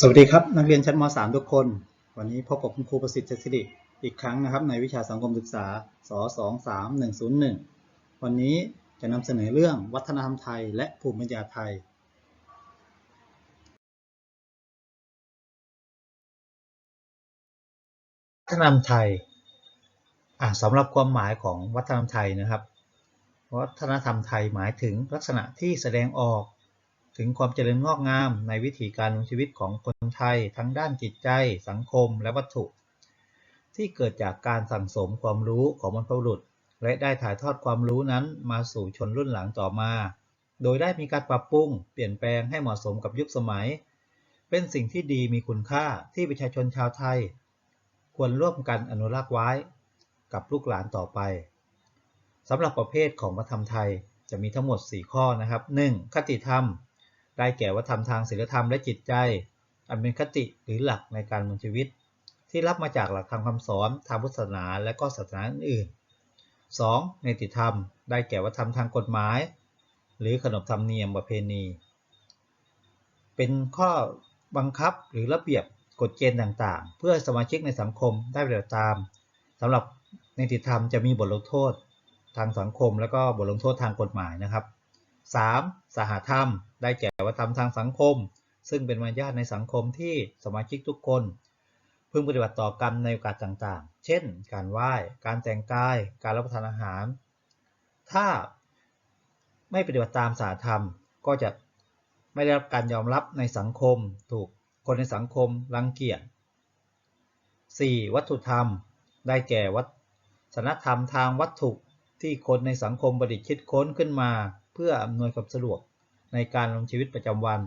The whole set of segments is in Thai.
สวัสดีครับ นักเรียนชั้นม .3 ทุกคน วันนี้พบกับคุณครูประสิทธิ์เจษฎิอีกครั้งนะครับ ในวิชาสังคมศึกษาส23101 วันนี้จะนำเสนอเรื่องวัฒนธรรมไทย และภูมิปัญญาไทย วัฒนธรรมไทยอะสำหรับความหมายของวัฒนธรรมไทยนะครับ วัฒนธรรมไทยหมายถึงลักษณะที่แสดงออก ถึงความเจริญงอกงามในวิถีการดำเนินชีวิตของคนไทย ทั้งด้านจิตใจ สังคม และวัตถุ ที่เกิดจากการสั่งสมความรู้ของบรรพบุรุษ และได้ถ่ายทอดความรู้นั้นมาสู่ชนรุ่นหลังต่อมา โดยได้มีการปรับปรุง เปลี่ยนแปลงให้เหมาะสมกับยุคสมัย เป็นสิ่งที่ดีมีคุณค่าที่ประชาชนชาวไทย ควรร่วมกันอนุรักษ์ไว้ กับลูกหลานต่อไปสำหรับประเภทของวัฒนธรรมไทยจะมีทั้งหมด 4 ข้อนะครับ 1. คติธรรม ได้แก่วัฒนธรรมทางศีลธรรมและจิตใจ อันเป็นคติหรือหลักในการดำเนินชีวิต ที่รับมาจากหลักธรรมคำสอนทางพุทธศาสนาและก็ศาสนาอื่น 2. ในติธรรม ได้แก่วัฒนธรรมทางกฎหมาย หรือขนบธรรมเนียมประเพณี เป็นข้อบังคับหรือระเบียบกฎเกณฑ์ต่างๆ เพื่อสมาชิกในสังคมได้ปฏิบัติตามสำหรับในติธรรมจะมีบทลงโทษทางสังคม และก็บทลงโทษทางกฎหมายนะครับ 3. สหธรรม ได้แก่วัฒนธรรมทางสังคม ซึ่งเป็นมารยาทในสังคมที่สมาชิกทุกคน พึงปฏิบัติต่อกันในโอกาสต่างๆ เช่น การไหว้ การแต่งกาย การรับประทานอาหาร ถ้าไม่ปฏิบัติตามสหธรรม ก็จะไม่ได้รับการยอมรับในสังคม ถูกคนในสังคมรังเกียจ 4. วัตถุธรรม ได้แก่วัฒนธรรมทางวัตถุที่คนในสังคมประดิษฐ์คิดค้นขึ้นมา เพื่ออำนวยความสะดวกในการดำเนินชีวิตประจำวัน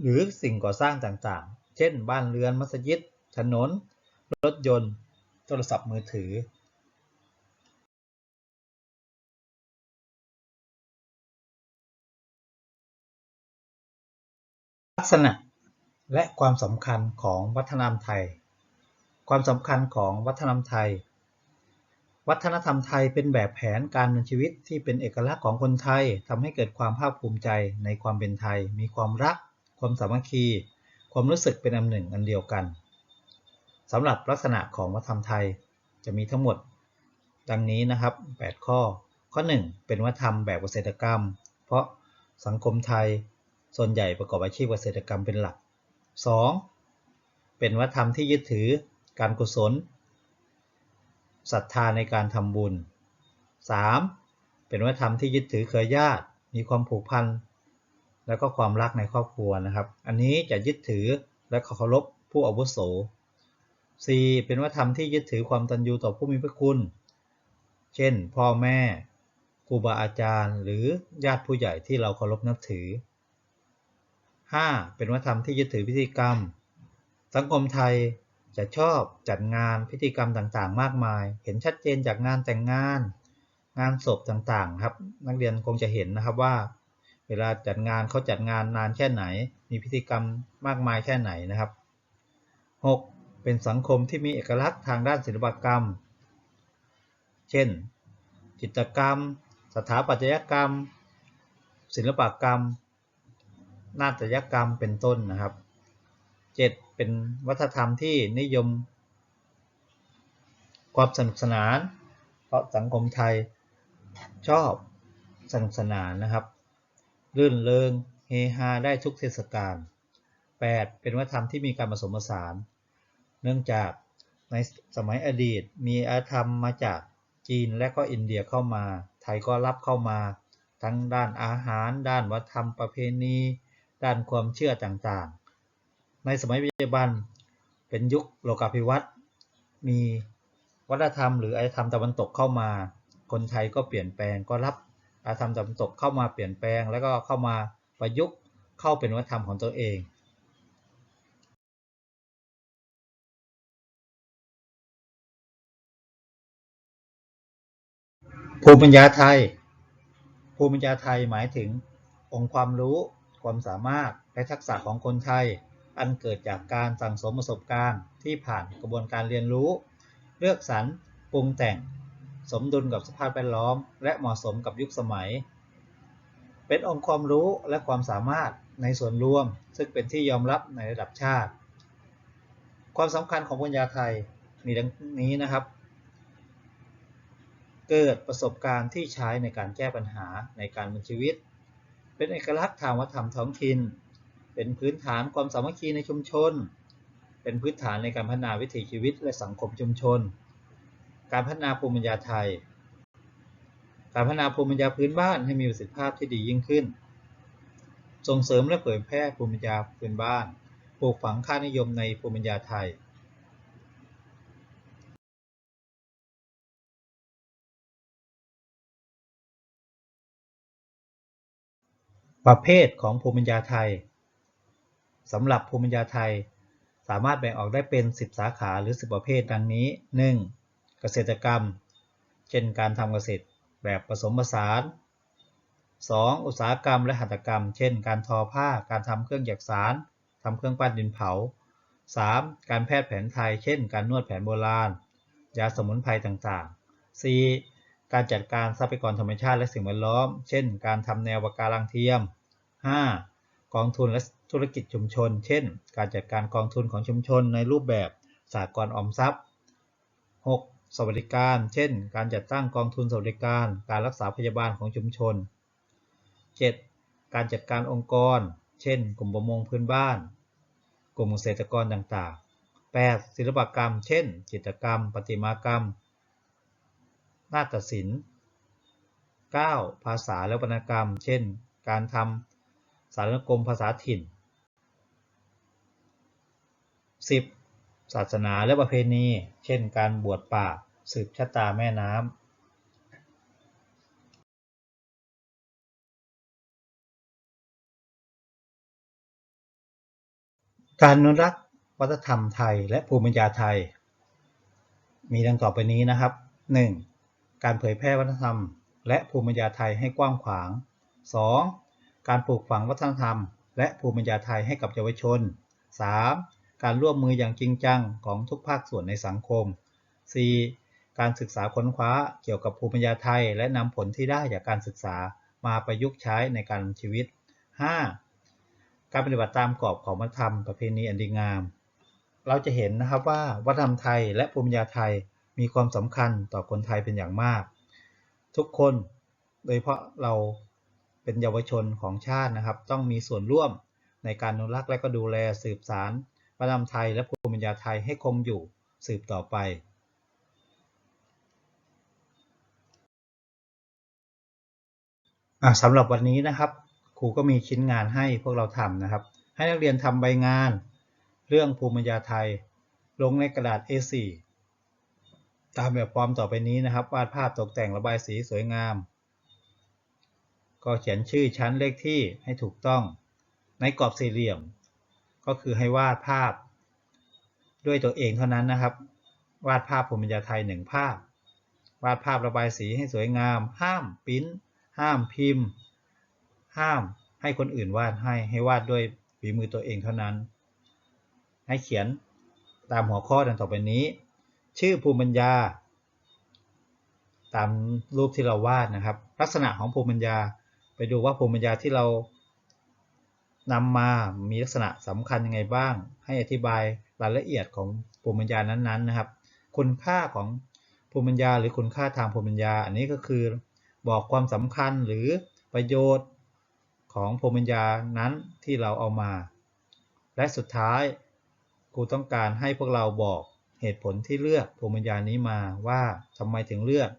หรือสิ่งก่อสร้างต่างๆ เช่น บ้านเรือน มัสยิด ถนน รถยนต์ โทรศัพท์มือถือ ลักษณะและความสำคัญของวัฒนธรรมไทย ความสำคัญของวัฒนธรรมไทย วัฒนธรรมไทยเป็นแบบแผนการดำเนินชีวิตที่เป็นเอกลักษณ์ของคนไทยทำให้เกิดความภาคภูมิใจในความเป็นไทย มีความรัก ความสามัคคี ความรู้สึกเป็นอันหนึ่งอันเดียวกันสำหรับลักษณะของวัฒนธรรมไทยจะมีทั้งหมด ดังนี้นะครับ 8 ข้อ ข้อ 1 เป็นวัฒนธรรมแบบเกษตรกรรม เพราะสังคมไทย ส่วนใหญ่ประกอบอาชีพเกษตรกรรมเป็นหลัก 2. เป็นวัฒนธรรมที่ยึดถือการกุศล ศรัทธาในการทำบุญ 3. เป็นวัฒนธรรมที่ยึดถือเครือญาติ มีความผูกพัน และก็ความรักในครอบครัวนะครับ อันนี้จะยึดถือและเคารพผู้อาวุโส 4. เป็นวัฒนธรรมที่ยึดถือความตันยูต่อผู้มีพระคุณ เช่น พ่อแม่ครูบาอาจารย์ หรือญาติผู้ใหญ่ที่เราเคารพนับถือ 5. เป็นวัฒนธรรมที่ยึดถือพิธีกรรม สังคมไทย จะชอบจัดงานพิธีกรรมต่างๆ มากมาย เห็นชัดเจนจากงานแต่งงาน งานศพต่างๆครับ นักเรียนคงจะเห็นนะครับว่า เวลาจัดงานเขาจัดงานนานแค่ไหน มีพิธีกรรมมากมายแค่ไหนนะครับ 6. เป็นสังคมที่มีเอกลักษณ์ทางด้านศิลปกรรม เช่น จิตรกรรม สถาปัตยกรรม ศิลปกรรม นาฏยกรรมเป็นต้นนะครับ 7. เป็นวัฒนธรรมที่นิยม ความสนุกสนาน เพราะสังคมไทยชอบสนุกสนานนะครับรื่นเริงเฮฮาได้ทุกเทศกาล 8. เป็นวัฒนธรรมที่มีการผสมผสาน เนื่องจากในสมัยอดีตมีอารยธรรมมาจากจีนและก็อินเดียเข้ามา ไทยก็รับเข้ามา ทั้งด้านอาหาร ด้านวัฒนธรรมประเพณี ด้านความเชื่อต่างๆ ในสมัยปัจจุบันเป็นยุคโลกาภิวัตน์มีวัฒนธรรมหรืออารยธรรมตะวันตกเข้ามา คนไทยก็เปลี่ยนแปลงก็รับอารยธรรมตะวันตกเข้ามาเปลี่ยนแปลง แล้วก็เข้ามาประยุกต์เข้าเป็นวัฒนธรรมของตัวเองภูมิปัญญาไทย ภูมิปัญญาไทยหมายถึงองค์ความรู้ ความสามารถ และทักษะของคนไทย อันเกิดจากการสั่งสมประสบการณ์ที่ผ่านกระบวนการเรียนรู้ เลือกสรรปรุงแต่ง สมดุลกับสภาพแวดล้อม และเหมาะสมกับยุคสมัย เป็นองค์ความรู้และความสามารถในส่วนรวม ซึ่งเป็นที่ยอมรับในระดับชาติ ความสำคัญของปัญญาไทยมีดังนี้นะครับ เกิดประสบการณ์ที่ใช้ในการแก้ปัญหาในการดำเนินชีวิต เป็นเอกลักษณ์ทางวัฒนธรรมท้องถิ่น เป็นพื้นฐานความสามัคคีในชุมชน เป็นพื้นฐานในการพัฒนาวิถีชีวิตและสังคมชุมชน การพัฒนาภูมิปัญญาไทย การพัฒนาภูมิปัญญาพื้นบ้านให้มีประสิทธิภาพที่ดียิ่งขึ้น ส่งเสริมและเผยแพร่ภูมิปัญญาพื้นบ้าน ปลูกฝังค่านิยมในภูมิปัญญาไทยประเภทของภูมิปัญญาไทย สำหรับภูมิปัญญาไทย สามารถแบ่งออกได้เป็น 10 สาขาหรือ 10 ประเภทดังนี้ 1. เกษตรกรรม เช่นการทำเกษตรแบบผสมผสาน 2. อุตสาหกรรมและหัตถกรรม เช่น การทอผ้า การทำเครื่องหยักสารทำเครื่องปั้นดินเผา 3. การแพทย์แผนไทย เช่น การนวดแผนโบราณ ยาสมุนไพรต่างๆ 4. การจัดการทรัพยากรธรรมชาติและสิ่งแวดล้อม เช่น การทำแนวปะการังเทียม 5. กองทุนและ ธุรกิจชุมชน เช่น การจัดการกองทุนของชุมชนในรูปแบบสหกรณ์ออมทรัพย์ 6. สวัสดิการ เช่น การจัดตั้งกองทุนสวัสดิการ การรักษาพยาบาลของชุมชน 7. การจัดการองค์กร เช่น กลุ่มประมงพื้นบ้าน กลุ่มเกษตรกรต่างๆ 8. ศิลปกรรม เช่น จิตรกรรม ประติมากรรม นาฏศิลป์ 9. ภาษาและวรรณกรรม เช่น การทำสารกรมภาษาถิ่น 10. ศาสนาและประเพณี เช่นการบวชป่า สืบชะตาแม่น้ำการอนุรักษ์วัฒนธรรมไทยและภูมิปัญญาไทย มีดังต่อไปนี้นะครับ 1. การเผยแพร่วัฒนธรรม และภูมิปัญญาไทยให้กว้างขวาง 2. การปลูกฝังวัฒนธรรม และภูมิปัญญาไทยให้กับเยาวชน 3. การร่วมมืออย่างจริงจังของทุกภาคส่วนในสังคม 4. การศึกษาค้นคว้าเกี่ยวกับภูมิปัญญาไทย และนำผลที่ได้จากการศึกษามาประยุกต์ใช้ในการดำชีวิต 5. การปฏิบัติตามกรอบของวัฒนธรรมประเพณีอันดีงาม เราจะเห็นนะครับว่าวัฒนธรรมไทยและภูมิปัญญาไทยมีความสำคัญต่อคนไทยเป็นอย่างมาก ทุกคนโดยเฉพาะเราเป็นเยาวชนของชาตินะครับ ต้องมีส่วนร่วมในการอนุรักษ์และก็ดูแลสืบสารวัฒน รรมไทยและภูมิปัญญาไทยให้คงอยู่สืบต่อไป่ะสำหรับวันนี้นะครับ ครูก็มีชิ้นงานให้พวกเราทำนะครับ ให้นักเรียนทำใบงาน เรื่องภูมิปัญญาไทย ลงในกระดาษ A4 ตามแบบฟอร์มต่อไปนี้นะครับวาดภาพตกแต่งระบายสีสวยงาม ก็เขียนชื่อชั้นเลขที่ให้ถูกต้อง ในกรอบสี่เหลี่ยม ก็คือให้วาดภาพ ด้วยตัวเองเท่านั้นนะครับ วาดภาพภูมิปัญญาไทยหนึ่งภาพ วาดภาพระบายสีให้สวยงาม ห้ามปิ้น ห้ามพิมพ์ ห้ามให้คนอื่นวาดให้ให้วาดด้วยฝีมือตัวเองเท่านั้น ให้เขียนตามหัวข้อดังต่อไปนี้ ชื่อภูมิปัญญา ตามรูปที่เราวาดนะครับ ลักษณะของภูมิปัญญา ไปดูว่าภูมิปัญญาที่เรา นำมามีลักษณะสำคัญยังไงบ้าง ให้อธิบายรายละเอียดของภูมิปัญญานั้นๆนะครับ คุณค่าของภูมิปัญญาหรือคุณค่าทางภูมิปัญญา อันนี้ก็คือ บอกความสำคัญหรือประโยชน์ของภูมิปัญญานั้นที่เราเอามา และสุดท้ายครูต้องการให้พวกเราบอกเหตุผลที่เลือกภูมิปัญญานี้มาว่าทำไมถึงเลือก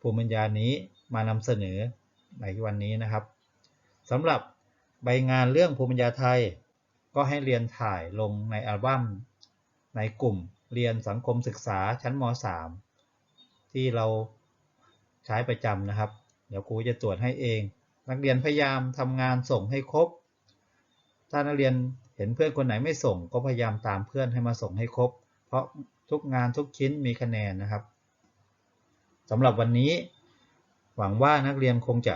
ภูมิปัญญานี้มานำเสนอในวันนี้นะครับสำหรับ ใบงานเรื่องภูมิปัญญาไทย ก็ให้เรียนถ่ายลงในอัลบั้มในกลุ่มเรียนสังคมศึกษาชั้นม .3 ที่เราใช้ประจำนะครับ เดี๋ยวครูจะตรวจให้เอง นักเรียนพยายามทำงานส่งให้ครบ ถ้านักเรียนเห็นเพื่อนคนไหนไม่ส่ง ก็พยายามตามเพื่อนให้มาส่งให้ครบ เพราะทุกงานทุกชิ้นมีคะแนนนะครับสำหรับวันนี้ หวังว่านักเรียนคงจะ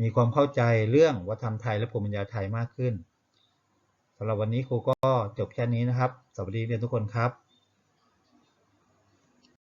มีความเข้าใจเรื่องวัฒนธรรมไทยและภูมิปัญญาไทยมากขึ้นสำหรับวันนี้ครูก็จบแค่นี้นะครับ สวัสดีเรียนทุกคนครับ